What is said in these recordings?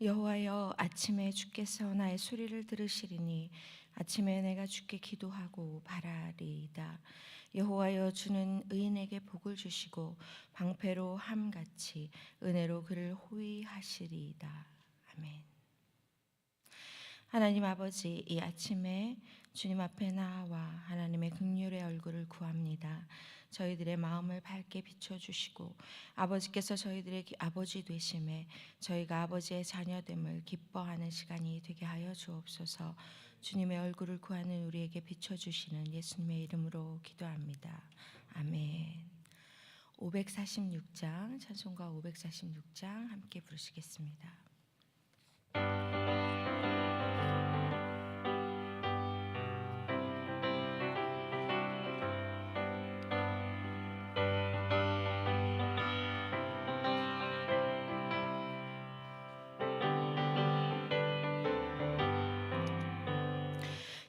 여호와여 아침에 주께서 나의 소리를 들으시리니 아침에 내가 주께 기도하고 바라리이다. 여호와여 주는 의인에게 복을 주시고 방패로 함같이 은혜로 그를 호위하시리이다. 아멘. 하나님 아버지 이 아침에 주님 앞에 나와 하나님의 극률의 얼굴을 구합니다. 저희들의 마음을 밝게 비춰 주시고 아버지께서 저희들의 기- 아버지 되심에 저희가 아버지의 자녀됨을 기뻐하는 시간이 되게 하여 주옵소서. 주님의 얼굴을 구하는 우리에게 비춰 주시는 예수님의 이름으로 기도합니다. 아멘. 546장 찬송가 546장 함께 부르시겠습니다.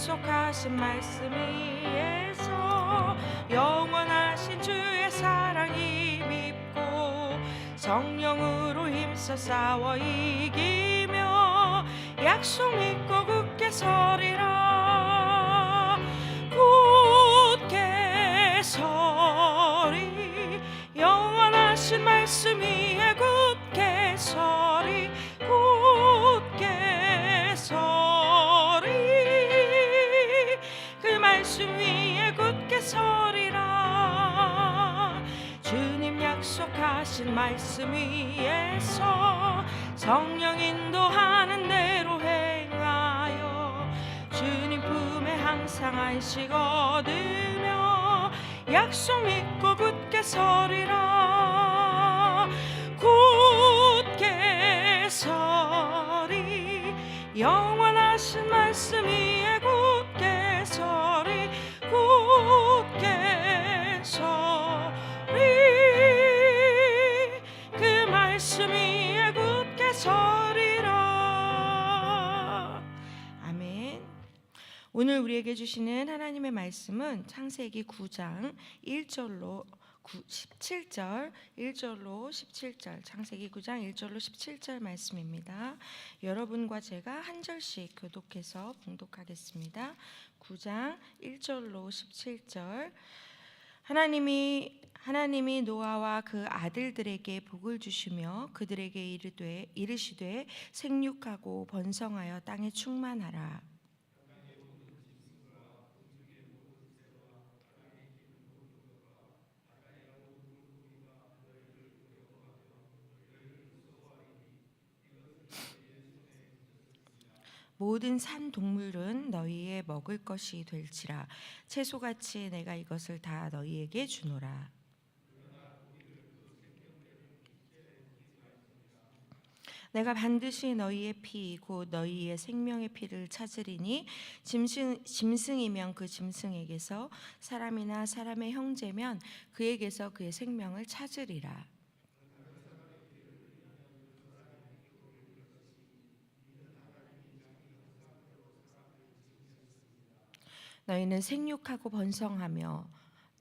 약속하신 말씀 위에서 영원하신 주의 사랑이 밉고 성령으로 힘써 싸워 이기며 약속 믿고 굳게 서리라. 굳게 서리. 영원하신 말씀 위에 굳게 서리 약속하신 말씀 위에서 성령 인도하는 대로 행하여 주님 품에 항상 안식 얻으며 약속 믿고 굳게 서리라 오늘 우리에게 주시는 하나님의 말씀은 창세기 9장 1절로 17절 1절로 17절 창세기 9장 1절로 17절 말씀입니다. 여러분과 제가 한 절씩 교독해서 봉독하겠습니다. 9장 1절로 17절 하나님이 하나님이 노아와 그 아들들에게 복을 주시며 그들에게 이르되 이르시되 생육하고 번성하여 땅에 충만하라 모든 산 동물은 너희의 먹을 것이 될지라. 채소같이 내가 이것을 다 너희에게 주노라. 내가 반드시 너희의 피 곧 너희의 생명의 피를 찾으리니 짐승 짐승이면 그 짐승에게서 사람이나 사람의 형제면 그에게서 그의 생명을 찾으리라 너희는 생육하고 번성하며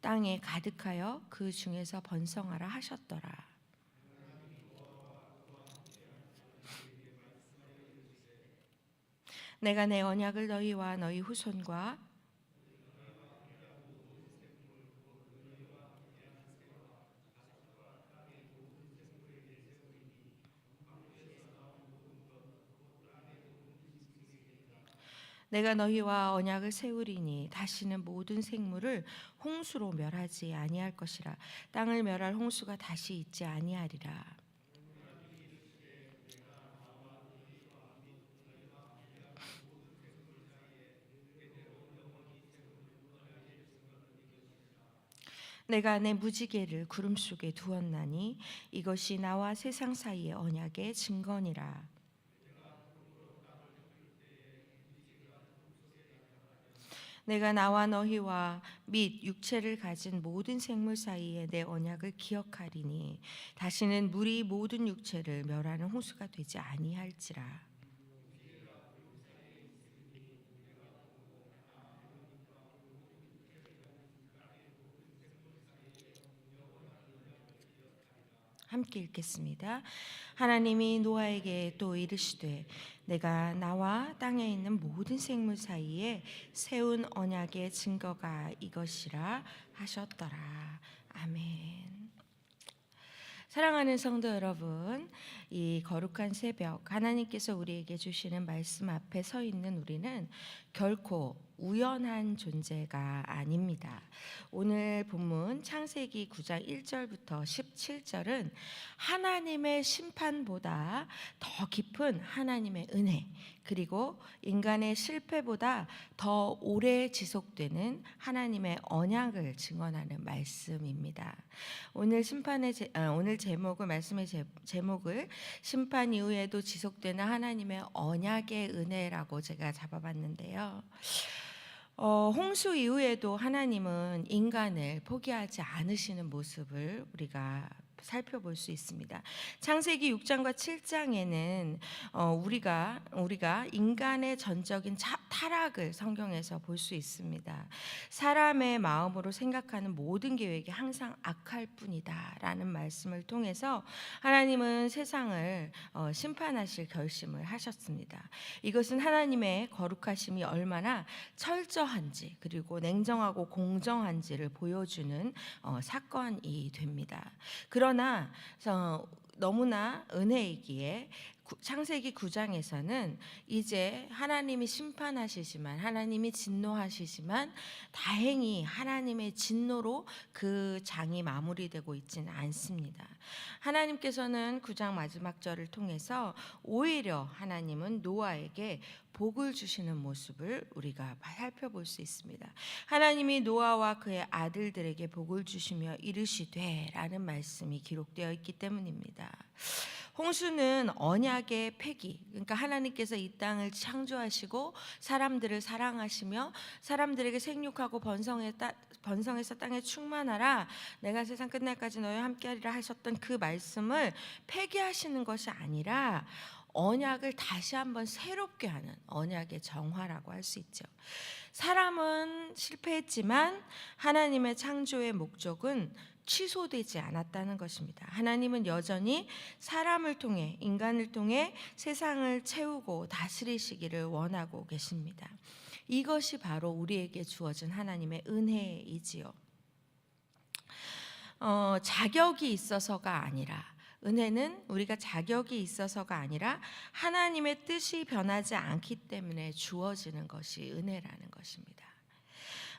땅에 가득하여 그 중에서 번성하라 하셨더라. 내가 내 언약을 너희와 너희 후손과 내가 너희와 언약을 세우리니 다시는 모든 생물을 홍수로 멸하지 아니할 것이라. 땅을 멸할 홍수가 다시 있지 아니하리라. 내가 내 무지개를 구름 속에 두었나니 이것이 나와 세상 사이의 언약의 증거니라 내가 나와 너희와 및 육체를 가진 모든 생물 사이에 내 언약을 기억하리니 다시는 물이 모든 육체를 멸하는 홍수가 되지 아니할지라 함께 읽겠습니다. 하나님이 노아에게 또 이르시되 내가 나와 땅에 있는 모든 생물 사이에 세운 언약의 증거가 이것이라 하셨더라. 아멘. 사랑하는 성도 여러분, 이 거룩한 새벽 하나님께서 우리에게 주시는 말씀 앞에 서 있는 우리는 결코 우연한 존재가 아닙니다. 오늘 본문 창세기 9장 1절부터 17절은 하나님의 심판보다 더 깊은 하나님의 은혜 그리고 인간의 실패보다 더 오래 지속되는 하나님의 언약을 증언하는 말씀입니다. 오늘 심판의 제, 아, 오늘 제목을 말씀의 제, 제목을 심판 이후에도 지속되는 하나님의 언약의 은혜라고 제가 잡아봤는데요. 어, 홍수 이후에도 하나님은 인간을 포기하지 않으시는 모습을 우리가 살펴볼 수 있습니다. 창세기 6장과 7장에는 어, 우리가 우리가 인간의 전적인 차, 타락을 성경에서 볼 수 있습니다. 사람의 마음으로 생각하는 모든 계획이 항상 악할 뿐이다라는 말씀을 통해서 하나님은 세상을 어, 심판하실 결심을 하셨습니다. 이것은 하나님의 거룩하심이 얼마나 철저한지 그리고 냉정하고 공정한지를 보여주는 어, 사건이 됩니다. 그 러나 어, 너무나 은혜이기에 구- 창세기 9장에서는 이제 하나님이 심판하시지만 하나님이 진노하시지만 다행히 하나님의 진노로 그 장이 마무리되고 있지는 않습니다. 하나님께서는 9장 마지막 절을 통해서 오히려 하나님은 노아에게 복을 주시는 모습을 우리가 살펴볼 수 있습니다. 하나님이 노아와 그의 아들들에게 복을 주시며 이르시되라는 말씀이 기록되어 있기 때문입니다. 홍수는 언약의 폐기, 그러니까 하나님께서 이 땅을 창조하시고 사람들을 사랑하시며 사람들에게 생육하고 번성해 따, 번성해서 땅에 충만하라. 내가 세상 끝날까지 너희와 함께하리라 하셨던 그 말씀을 폐기하시는 것이 아니라 언약을 다시 한번 새롭게 하는 언약의 정화라고 할 수 있죠. 사람은 실패했지만 하나님의 창조의 목적은 취소되지 않았다는 것입니다. 하나님은 여전히 사람을 통해 인간을 통해 세상을 채우고 다스리시기를 원하고 계십니다. 이것이 바로 우리에게 주어진 하나님의 은혜이지요. 어, 자격이 있어서가 아니라 은혜는 우리가 자격이 있어서가 아니라 하나님의 뜻이 변하지 않기 때문에 주어지는 것이 은혜라는 것입니다.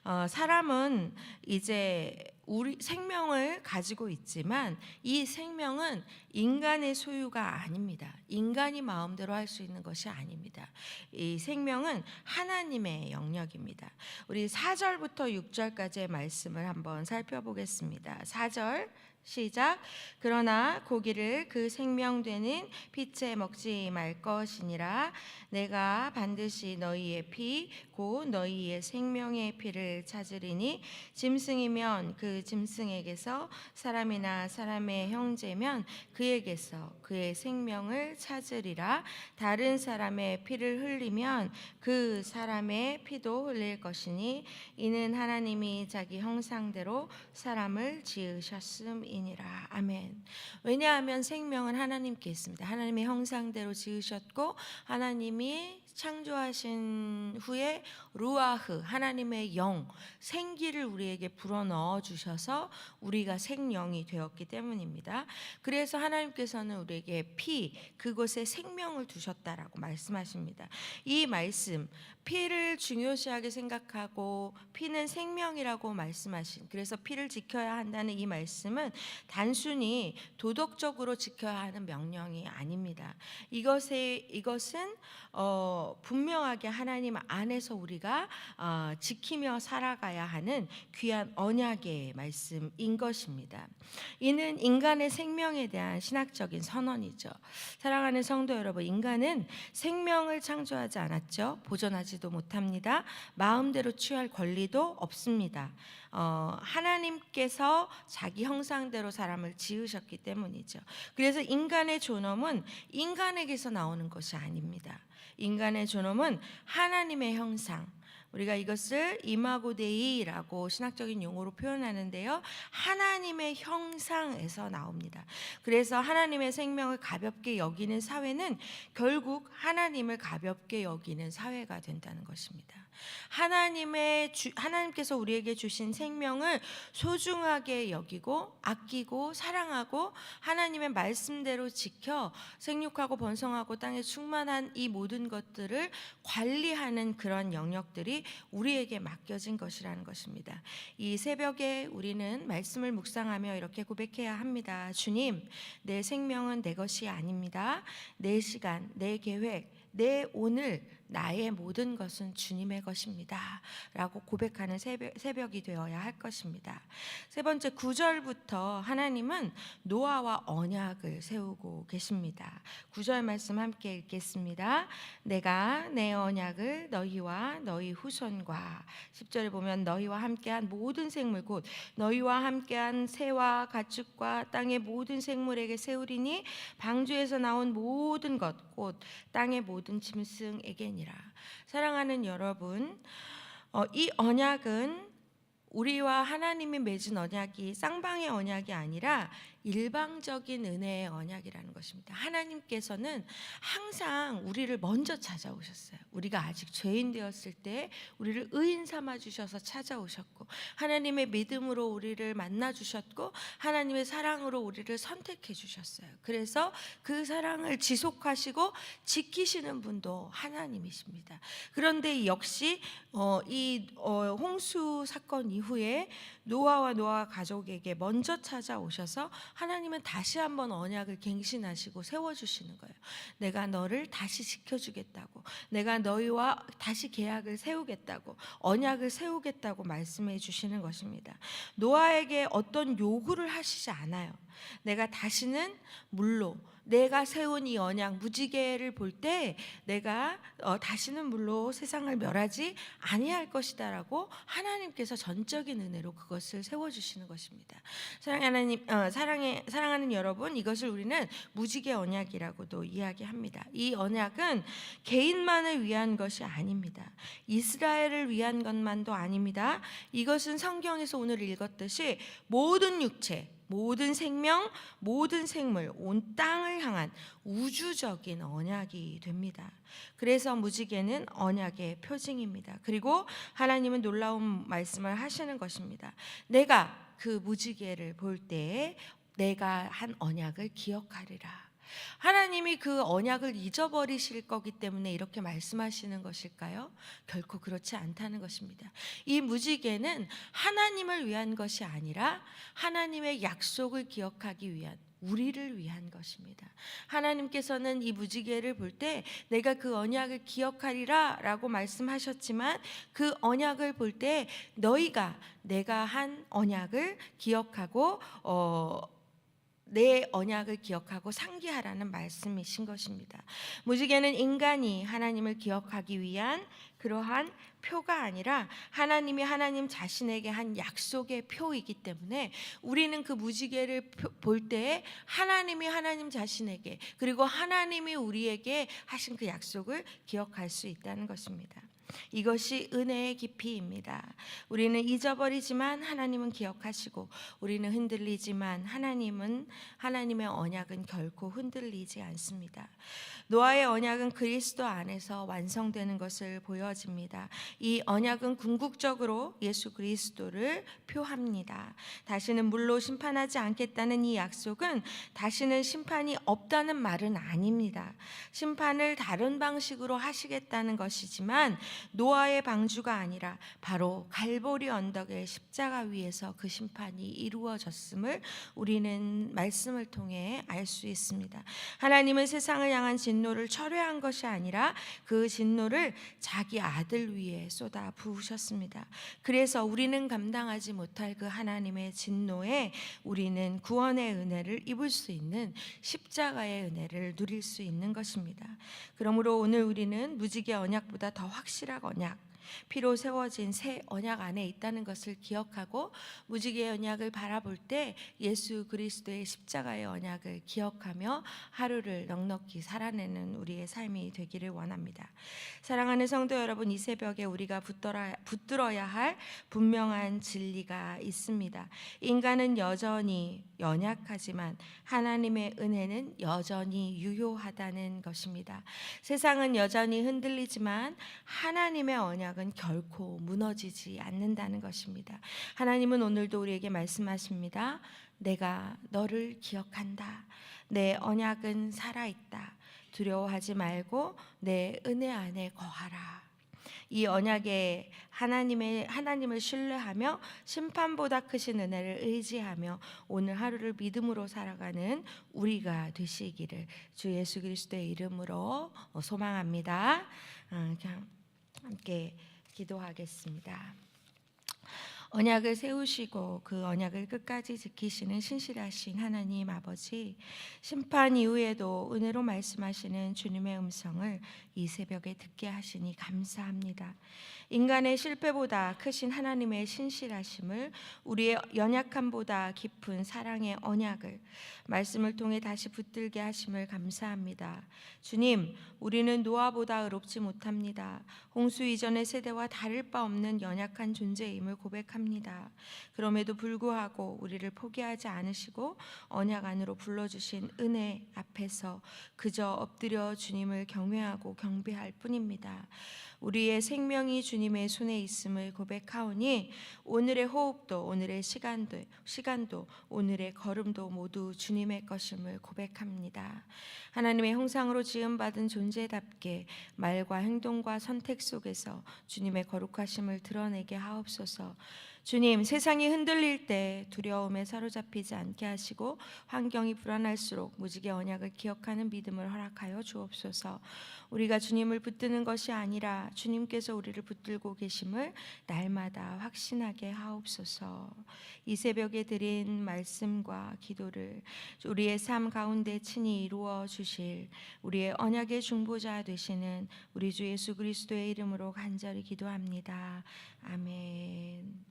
어, 사람은 이제 우리 생명을 가지고 있지만 이 생명은 인간의 소유가 아닙니다. 인간이 마음대로 할 수 있는 것이 아닙니다. 이 생명은 하나님의 영역입니다. 우리 4절부터 6절까지의 말씀을 한번 살펴보겠습니다. 4절 시작. 그러나 고기를 그 생명되는 빛에 먹지 말 것이니라. 내가 반드시 너희의 피, 곧 너희의 생명의 피를 찾으리니 짐승이면 그 짐승에게서 사람이나 사람의 형제면 그에게서 그의 생명을 찾으리라. 다른 사람의 피를 흘리면 그 사람의 피도 흘릴 것이니 이는 하나님이 자기 형상대로 사람을 지으셨음이 니라. 아멘. 왜냐하면 생명은 하나님께 있습니다. 하나님의 형상대로 지으셨고 하나님이 창조하신 후에 루아흐 하나님의 영 생기를 우리에게 불어 넣어 주셔서 우리가 생명이 되었기 때문입니다. 그래서 하나님께서는 우리에게 피 그곳에 생명을 두셨다라고 말씀하십니다. 이 말씀 피를 중요시하게 생각하고 피는 생명이라고 말씀하신 그래서 피를 지켜야 한다는 이 말씀은 단순히 도덕적으로 지켜야 하는 명령이 아닙니다. 이것에 이것은 어, 분명하게 하나님 안에서 우리가 어, 지키며 살아가야 하는 귀한 언약의 말씀인 것입니다. 이는 인간의 생명에 대한 신학적인 선언이죠. 사랑하는 성도 여러분, 인간은 생명을 창조하지 않았죠. 보존하지도 못합니다. 마음대로 취할 권리도 없습니다. 어, 하나님께서 자기 형상대로 사람을 지으셨기 때문이죠. 그래서 인간의 존엄은 인간에게서 나오는 것이 아닙니다. 인간의 존엄은 하나님의 형상. 우리가 이것을 이마고데이라고 신학적인 용어로 표현하는데요. 하나님의 형상에서 나옵니다. 그래서 하나님의 생명을 가볍게 여기는 사회는 결국 하나님을 가볍게 여기는 사회가 된다는 것입니다. 하나님의 주, 하나님께서 우리에게 주신 생명을 소중하게 여기고 아끼고 사랑하고 하나님의 말씀대로 지켜 생육하고 번성하고 땅에 충만한 이 모든 것들을 관리하는 그런 영역들이 우리에게 맡겨진 것이라는 것입니다. 이 새벽에 우리는 말씀을 묵상하며 이렇게 고백해야 합니다. 주님, 내 생명은 내 것이 아닙니다. 내 시간, 내 계획, 내 오늘 나의 모든 것은 주님의 것입니다. 라고 고백하는 새벽, 새벽이 되어야 할 것입니다. 세 번째 9절부터 하나님은 노아와 언약을 세우고 계십니다. 9절 말씀 함께 읽겠습니다. 내가 내 언약을 너희와 너희 후손과 10절에 보면 너희와 함께한 모든 생물 곧 너희와 함께한 새와 가축과 땅의 모든 생물에게 세우리니 방주에서 나온 모든 것 곧 땅의 모든 짐승에게 니라. 사랑하는 여러분, 어, 이 언약은 우리와 하나님이 맺은 언약이 쌍방의 언약이 아니라 일방적인 은혜의 언약이라는 것입니다. 하나님께서는 항상 우리를 먼저 찾아오셨어요. 우리가 아직 죄인 되었을 때 우리를 의인 삼아 주셔서 찾아오셨고 하나님의 믿음으로 우리를 만나 주셨고 하나님의 사랑으로 우리를 선택해 주셨어요. 그래서 그 사랑을 지속하시고 지키시는 분도 하나님이십니다. 그런데 역시 어, 이 어, 홍수 사건 이후에 노아와 노아 가족에게 먼저 찾아오셔서 하나님은 다시 한번 언약을 갱신하시고 세워주시는 거예요. 내가 너를 다시 지켜주겠다고, 내가 너희와 다시 계약을 세우겠다고, 언약을 세우겠다고 말씀해 주시는 것입니다. 노아에게 어떤 요구를 하시지 않아요. 내가 다시는 물로 내가 세운 이 언약 무지개를 볼 때 내가 어, 다시는 물로 세상을 멸하지 아니할 것이다라고 하나님께서 전적인 은혜로 그것을 세워 주시는 것입니다. 사랑하는 어, 사랑해 사랑하는 여러분 이것을 우리는 무지개 언약이라고도 이야기합니다. 이 언약은 개인만을 위한 것이 아닙니다. 이스라엘을 위한 것만도 아닙니다. 이것은 성경에서 오늘 읽었듯이 모든 육체 모든 생명, 모든 생물, 온 땅을 향한 우주적인 언약이 됩니다. 그래서 무지개는 언약의 표징입니다. 그리고 하나님은 놀라운 말씀을 하시는 것입니다. 내가 그 무지개를 볼때 내가 한 언약을 기억하리라. 하나님이 그 언약을 잊어버리실 거기 때문에 이렇게 말씀하시는 것일까요? 결코 그렇지 않다는 것입니다. 이 무지개는 하나님을 위한 것이 아니라 하나님의 약속을 기억하기 위한 우리를 위한 것입니다. 하나님께서는 이 무지개를 볼 때 내가 그 언약을 기억하리라 라고 말씀하셨지만 그 언약을 볼 때 너희가 내가 한 언약을 기억하고 어 내 언약을 기억하고 상기하라는 말씀이신 것입니다. 무지개는 인간이 하나님을 기억하기 위한 그러한 표가 아니라 하나님이 하나님 자신에게 한 약속의 표이기 때문에 우리는 그 무지개를 볼 때에 하나님이 하나님 자신에게 그리고 하나님이 우리에게 하신 그 약속을 기억할 수 있다는 것입니다. 이것이 은혜의 깊이입니다. 우리는 잊어버리지만 하나님은 기억하시고 우리는 흔들리지만 하나님은 하나님의 언약은 결코 흔들리지 않습니다. 노아의 언약은 그리스도 안에서 완성되는 것을 보여집니다. 이 언약은 궁극적으로 예수 그리스도를 표합니다. 다시는 물로 심판하지 않겠다는 이 약속은 다시는 심판이 없다는 말은 아닙니다. 심판을 다른 방식으로 하시겠다는 것이지만 노아의 방주가 아니라 바로 갈보리 언덕의 십자가 위에서 그 심판이 이루어졌음을 우리는 말씀을 통해 알 수 있습니다. 하나님은 세상을 향한 진노를 철회한 것이 아니라 그 진노를 자기 아들 위에 쏟아 부으셨습니다. 그래서 우리는 감당하지 못할 그 하나님의 진노에 우리는 구원의 은혜를 입을 수 있는 십자가의 은혜를 누릴 수 있는 것입니다. 그러므로 오늘 우리는 무지개 언약보다 더 확실한 언약 피로 세워진 새 언약 안에 있다는 것을 기억하고 무지개 언약을 바라볼 때 예수 그리스도의 십자가의 언약을 기억하며 하루를 넉넉히 살아내는 우리의 삶이 되기를 원합니다. 사랑하는 성도 여러분, 이 새벽에 우리가 붙들어야, 붙들어야 할 분명한 진리가 있습니다. 인간은 여전히 연약하지만 하나님의 은혜는 여전히 유효하다는 것입니다. 세상은 여전히 흔들리지만 하나님의 언약은 결코 무너지지 않는다는 것입니다. 하나님은 오늘도 우리에게 말씀하십니다. 내가 너를 기억한다. 내 언약은 살아있다. 두려워하지 말고 내 은혜 안에 거하라. 이 언약에 하나님의 하나님을 신뢰하며 심판보다 크신 은혜를 의지하며 오늘 하루를 믿음으로 살아가는 우리가 되시기를 주 예수 그리스도의 이름으로 소망합니다. 어, 함께 기도하겠습니다. 언약을 세우시고 그 언약을 끝까지 지키시는 신실하신 하나님 아버지 심판 이후에도 은혜로 말씀하시는 주님의 음성을 이 새벽에 듣게 하시니 감사합니다. 인간의 실패보다 크신 하나님의 신실하심을 우리의 연약함보다 깊은 사랑의 언약을 말씀을 통해 다시 붙들게 하심을 감사합니다. 주님, 우리는 노아보다 의롭지 못합니다. 홍수 이전의 세대와 다를 바 없는 연약한 존재임을 고백합니다. 그럼에도 불구하고 우리를 포기하지 않으시고 언약 안으로 불러주신 은혜 앞에서 그저 엎드려 주님을 경외하고 경배할 뿐입니다. 우리의 생명이 주님의 손에 있음을 고백하오니 오늘의 호흡도 오늘의 시간도 시간도 오늘의 걸음도 모두 주님의 것임을 고백합니다. 하나님의 형상으로 지음 받은 존재답게 말과 행동과 선택 속에서 주님의 거룩하심을 드러내게 하옵소서. 주님, 세상이 흔들릴 때 두려움에 사로잡히지 않게 하시고 환경이 불안할수록 무지개 언약을 기억하는 믿음을 허락하여 주옵소서. 우리가 주님을 붙드는 것이 아니라 주님께서 우리를 붙들고 계심을 날마다 확신하게 하옵소서. 이 새벽에 드린 말씀과 기도를 우리의 삶 가운데 친히 이루어 주실 우리의 언약의 중보자 되시는 우리 주 예수 그리스도의 이름으로 간절히 기도합니다. 아멘.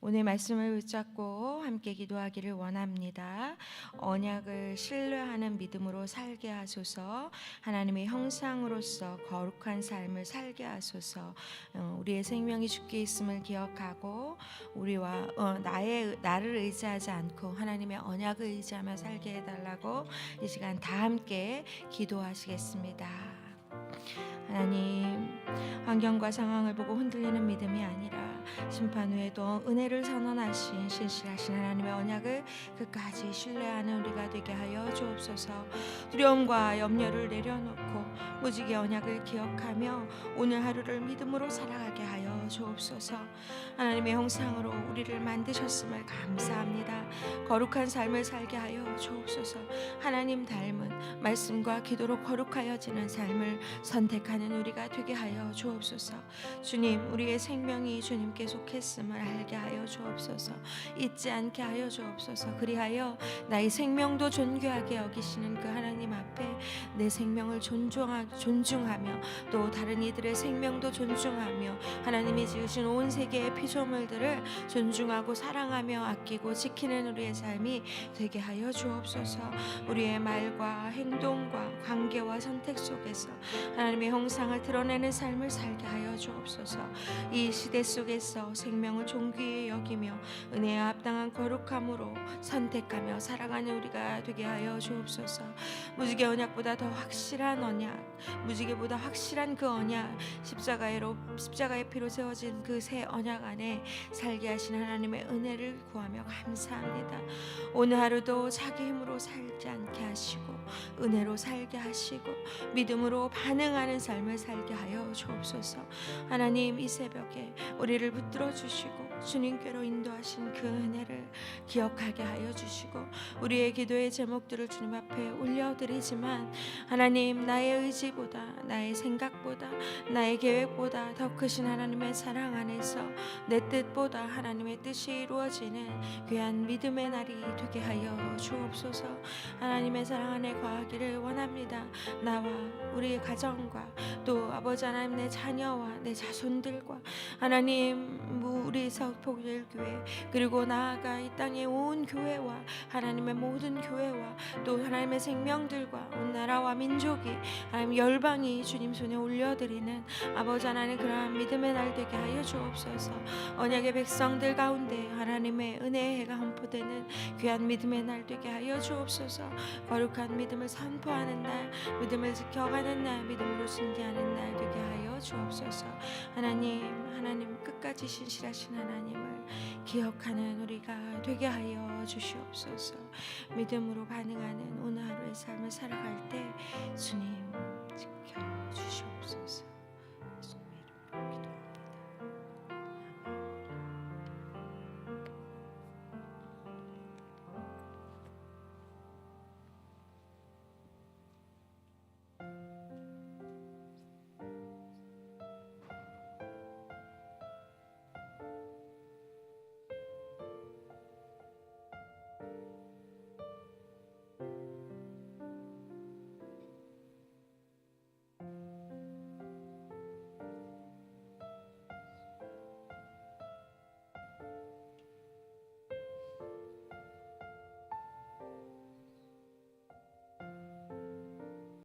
오늘 말씀을 붙잡고 함께 기도하기를 원합니다. 언약을 신뢰하는 믿음으로 살게 하소서. 하나님의 형상으로서 거룩한 삶을 살게 하소서. 어, 우리의 생명이 주께 있음을 기억하고 우리와 어, 나의 나를 의지하지 않고 하나님의 언약을 의지하며 살게 해달라고 이 시간 다 함께 기도하시겠습니다. 하나님 환경과 상황을 보고 흔들리는 믿음이 아니라 심판 후에도 은혜를 선언하신 신실하신 하나님의 언약을 끝까지 신뢰하는 우리가 되게 하여 주옵소서. 두려움과 염려를 내려놓고 무지개 언약을 기억하며 오늘 하루를 믿음으로 살아가게 하여 주옵소서. 하나님의 형상으로 우리를 만드셨음을 감사합니다. 거룩한 삶을 살게 하여 주옵소서. 하나님 닮은 말씀과 기도로 거룩하여지는 삶을 선택하는 우리가 되게 하여 주옵소서. 주님, 우리의 생명이 주님께 속했음을 알게 하여 주옵소서. 잊지 않게 하여 주옵소서. 그리하여 나의 생명도 존귀하게 여기시는 그 하나님 앞에 내 생명을 존중하, 존중하며 또 다른 이들의 생명도 존중하며 하나님이 지으신 온 세계의 피조물들을 존중하고 사랑하며 아끼고 지키는 우리의 삶이 되게 하여 주옵소서. 우리의 말과 행동과 관계와 선택 속에서 하나님의 형상을 드러내는 삶을 살게 하여 주옵소서. 이 시대 속에 서 생명을 존귀히 여기며 은혜에 합당한 거룩함으로 선택하며 살아가는 우리가 되게 하여 주옵소서. 무지개 언약보다 더 확실한 언약, 무지개보다 확실한 그 언약, 십자가로 십자가의 피로 세워진 그 새 언약 안에 살게 하신 하나님의 은혜를 구하며 감사합니다. 오늘 하루도 자기 힘으로 살지 않게 하시고 은혜로 살게 하시고 믿음으로 반응하는 삶을 살게 하여 주옵소서. 하나님 이 새벽에 우리를 붙들어 주시고 주님께로 인도하신 그 은혜를 기억하게 하여 주시고 우리의 기도의 제목들을 주님 앞에 올려드리지만 하나님 나의 의지보다 나의 생각보다 나의 계획보다 더 크신 하나님의 사랑 안에서 내 뜻보다 하나님의 뜻이 이루어지는 귀한 믿음의 날이 되게 하여 주옵소서. 하나님의 사랑 안에 거하기를 원합니다. 나와 우리의 가정과 또 아버지 하나님 내 자녀와 내 자손들과 하나님 우리 서 포일교회. 그리고 나아가 이 땅의 온 교회와 하나님의 모든 교회와 또 하나님의 생명들과 온 나라와 민족이 하나님 열방이 주님 손에 올려드리는 아버지 하나님 그러한 믿음의 날 되게 하여 주옵소서. 언약의 백성들 가운데 하나님의 은혜의 해가 선포되는 귀한 믿음의 날 되게 하여 주옵소서. 거룩한 믿음을 선포하는 날 믿음을 지켜가는 날 믿음으로 승리하는 날 되게 하여 주옵소서. 하나님 하나님 끝까지 신실하신 하나님 을 기억하는 우리가 되게 하여 주시옵소서. 믿음으로 반응하는 오늘 하루의 삶을 살아갈 때 주님